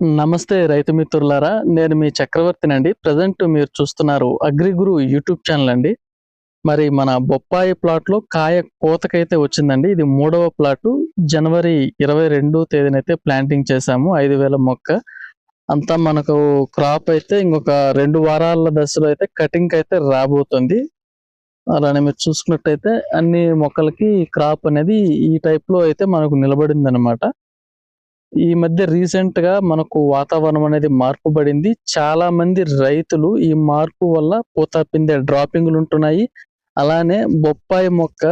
నమస్తే రైతు మిత్రులారా నేను మీ చక్రవర్తినండి ప్రజెంట్ మీరు చూస్తున్నారు అగ్రిగురు యూట్యూబ్ ఛానల్ అండి. మరి మన బొప్పాయి ప్లాట్లో కాయ కోతకైతే వచ్చిందండి. ఇది మూడవ ప్లాట్. జనవరి ఇరవై రెండు తేదీనైతే ప్లాంటింగ్ చేశాము. ఐదు వేల మొక్క. అంతా మనకు క్రాప్ అయితే ఇంకొక రెండు వారాల దశలో అయితే కటింగ్ అయితే రాబోతుంది. అలానే మీరు చూసుకున్నట్టయితే అన్ని మొక్కలకి క్రాప్ అనేది ఈ టైప్లో అయితే మనకు నిలబడింది అనమాట ఈ మధ్య రీసెంట్గా మనకు వాతావరణం అనేది మార్పు పడింది చాలా మంది రైతులు ఈ మార్పు వల్ల పూత పిందె డ్రాపింగ్లు ఉంటున్నాయి అలానే బొప్పాయి మొక్క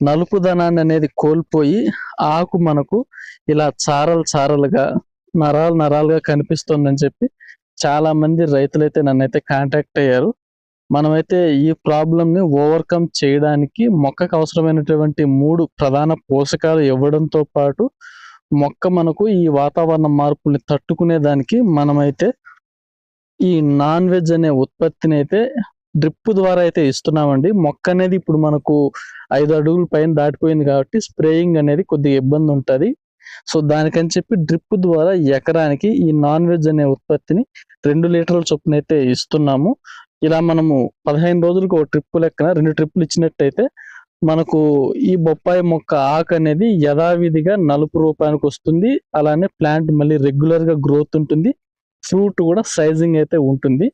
నలుపుదనాన్ని అనేది కోల్పోయి ఆకు మనకు ఇలా చారలు చారలుగా నరాలు నరాలుగా కనిపిస్తుందని చెప్పి చాలా మంది రైతులైతే నన్నైతే కాంటాక్ట్ అయ్యారు. మనమైతే ఈ ప్రాబ్లంని ఓవర్కమ్ చేయడానికి మొక్కకు అవసరమైనటువంటి మూడు ప్రధాన పోషకాలు ఇవ్వడంతో పాటు మొక్క మనకు ఈ వాతావరణ మార్పుల్ని తట్టుకునే దానికి మనమైతే ఈ నాన్ వెజ్ అనే ఉత్పత్తిని అయితే డ్రిప్ ద్వారా అయితే ఇస్తున్నామండి. మొక్క అనేది ఇప్పుడు మనకు ఐదు అడుగుల పైన దాటిపోయింది కాబట్టి స్ప్రేయింగ్ అనేది కొద్దిగా ఇబ్బంది ఉంటుంది. సో దానికని చెప్పి డ్రిప్ ద్వారా ఎకరానికి ఈ నాన్ వెజ్ అనే ఉత్పత్తిని రెండు లీటర్ల చొప్పున అయితే ఇస్తున్నాము. ఇలా మనము పదిహేను రోజులకు ఒక ట్రిప్ లెక్కన రెండు ట్రిప్పులు ఇచ్చినట్టయితే మనకు ఈ బొప్పాయి మొక్క ఆకు అనేది యథావిధిగా నలుపు రూపానికి వస్తుంది. అలానే ప్లాంట్ మళ్ళీ రెగ్యులర్గా గ్రోత్ ఉంటుంది. ఫ్రూట్ కూడా సైజింగ్ అయితే ఉంటుంది.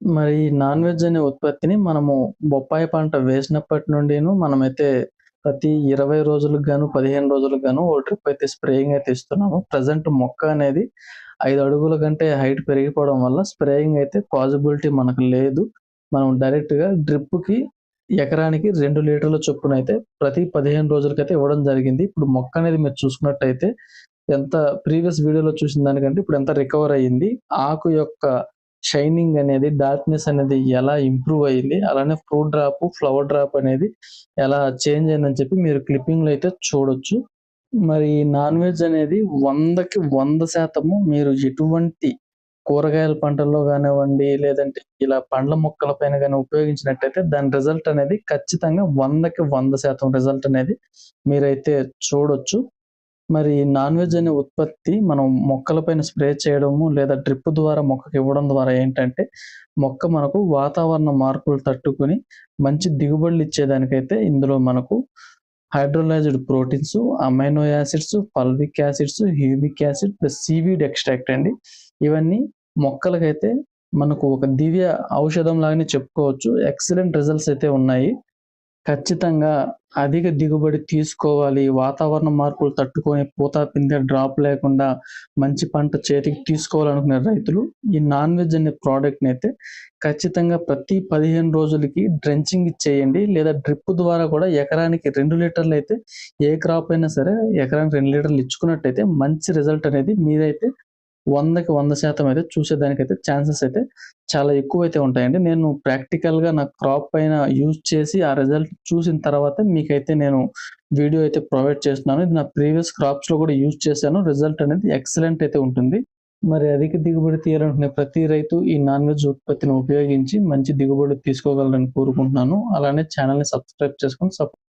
మరి నాన్ వెజ్ అనే ఉత్పత్తిని మనము బొప్పాయి పంట వేసినప్పటి నుండిను మనమైతే ప్రతి ఇరవై రోజులకు గాను పదిహేను రోజులకు గాను ఓ ట్రిప్ అయితే స్ప్రేయింగ్ అయితే ఇస్తున్నాము. ప్రజెంట్ మొక్క అనేది ఐదు అడుగుల కంటే హైట్ పెరిగిపోవడం వల్ల స్ప్రేయింగ్ అయితే పాసిబిలిటీ మనకు లేదు. మనం డైరెక్ట్గా డ్రిప్కి డ్రిప్కి ఎకరానికి రెండు లీటర్ల చొప్పున అయితే ప్రతి పదిహేను రోజులకైతే ఇవ్వడం జరిగింది. ఇప్పుడు మొక్క అనేది మీరు చూసుకున్నట్టయితే ఎంత ప్రీవియస్ వీడియోలో చూసిన దానికంటే ఇప్పుడు ఎంత రికవర్ అయ్యింది. ఆకు యొక్క షైనింగ్ అనేది డార్క్నెస్ అనేది ఎలా ఇంప్రూవ్ అయ్యింది. అలానే ఫ్రూట్ డ్రాప్ ఫ్లవర్ డ్రాప్ అనేది ఎలా చేంజ్ అయిందని చెప్పి మీరు క్లిప్పింగ్లో అయితే చూడొచ్చు. మరి నాన్ వెజ్ అనేది వందకి వంద శాతము మీరు ఎటువంటి కూరగాయల పంటల్లో కానివ్వండి లేదంటే ఇలా పండ్ల మొక్కల పైన కానీ ఉపయోగించినట్టయితే దాని రిజల్ట్ అనేది ఖచ్చితంగా వందకి వంద శాతం రిజల్ట్ అనేది మీరైతే చూడొచ్చు. మరి నాన్ వెజ్ అనే ఉత్పత్తి మనం మొక్కల పైన స్ప్రే చేయడము లేదా డ్రిప్ ద్వారా మొక్కకి ఇవ్వడం ద్వారా ఏంటంటే మొక్క మనకు వాతావరణ మార్పులు తట్టుకొని మంచి దిగుబడులు ఇచ్చేదానికైతే ఇందులో మనకు hydrolyzed proteins amino acids fulvic acids humic acid plus seaweed extract అండి. ఇవన్నీ మొక్కలకైతే మనకు ఒక దివ్య ఔషధం లాగానే చెప్పుకోవచ్చు. ఎక్సలెంట్ రిజల్ట్స్ అయితే ఉన్నాయి. ఖచ్చితంగా అధిక దిగుబడి తీసుకోవాలి. వాతావరణ మార్పులు తట్టుకొని పూత పిందె డ్రాప్ లేకుండా మంచి పంట చేతికి తీసుకోవాలనుకునే రైతులు ఈ నాన్ వెజ్ అనే ప్రోడక్ట్ని అయితే ఖచ్చితంగా ప్రతి పదిహేను రోజులకి డ్రెంచింగ్ ఇచ్చేయండి లేదా డ్రిప్ ద్వారా కూడా ఎకరానికి రెండు లీటర్లు అయితే ఏ క్రాప్ అయినా సరే ఎకరానికి రెండు లీటర్లు ఇచ్చుకున్నట్టయితే మంచి రిజల్ట్ అనేది మీరైతే వందకి వంద శాతం అయితే చూసేదానికైతే ఛాన్సెస్ అయితే చాలా ఎక్కువ అయితే ఉంటాయండి. నేను ప్రాక్టికల్గా నా క్రాప్ పైన యూజ్ చేసి ఆ రిజల్ట్ చూసిన తర్వాత మీకైతే నేను వీడియో అయితే ప్రొవైడ్ చేస్తున్నాను. ఇది నా ప్రీవియస్ క్రాప్స్లో కూడా యూజ్ చేశాను. రిజల్ట్ అనేది ఎక్సలెంట్ అయితే ఉంటుంది. మరి అధిక దిగుబడి తీయాలనుకునే ప్రతి రైతు ఈ నాన్ వెజ్ ఉత్పత్తిని ఉపయోగించి మంచి దిగుబడి తీసుకోగలరని కోరుకుంటున్నాను. అలానే ఛానల్ని సబ్స్క్రైబ్ చేసుకొని సపోర్ట్